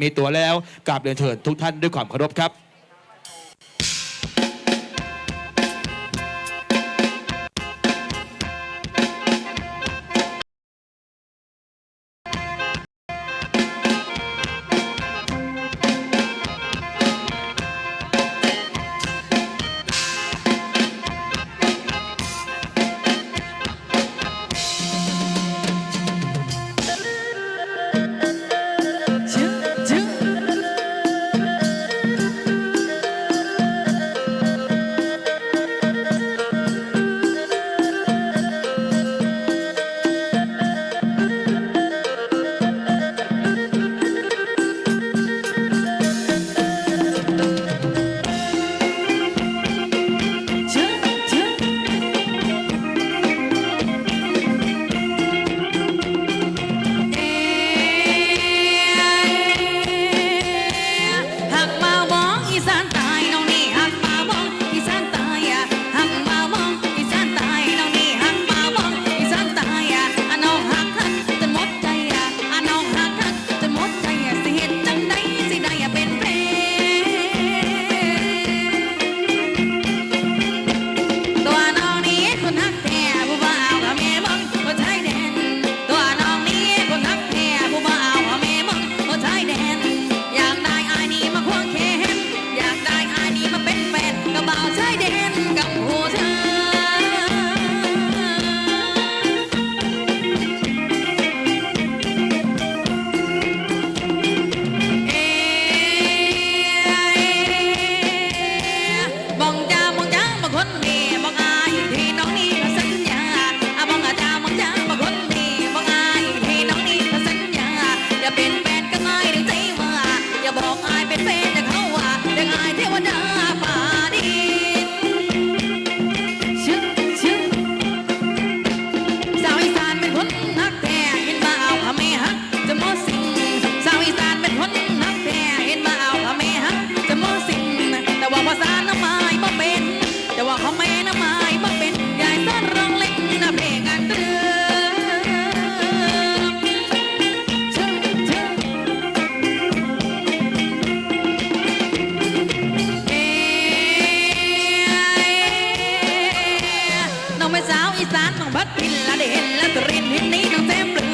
มีตั๋วแล้วกราบเรียนเชิญทุกท่านด้วยความเคารพครับ อีสานต้องพัดกินละเด่นละตรินทินนี้ต้องแซมเปลือ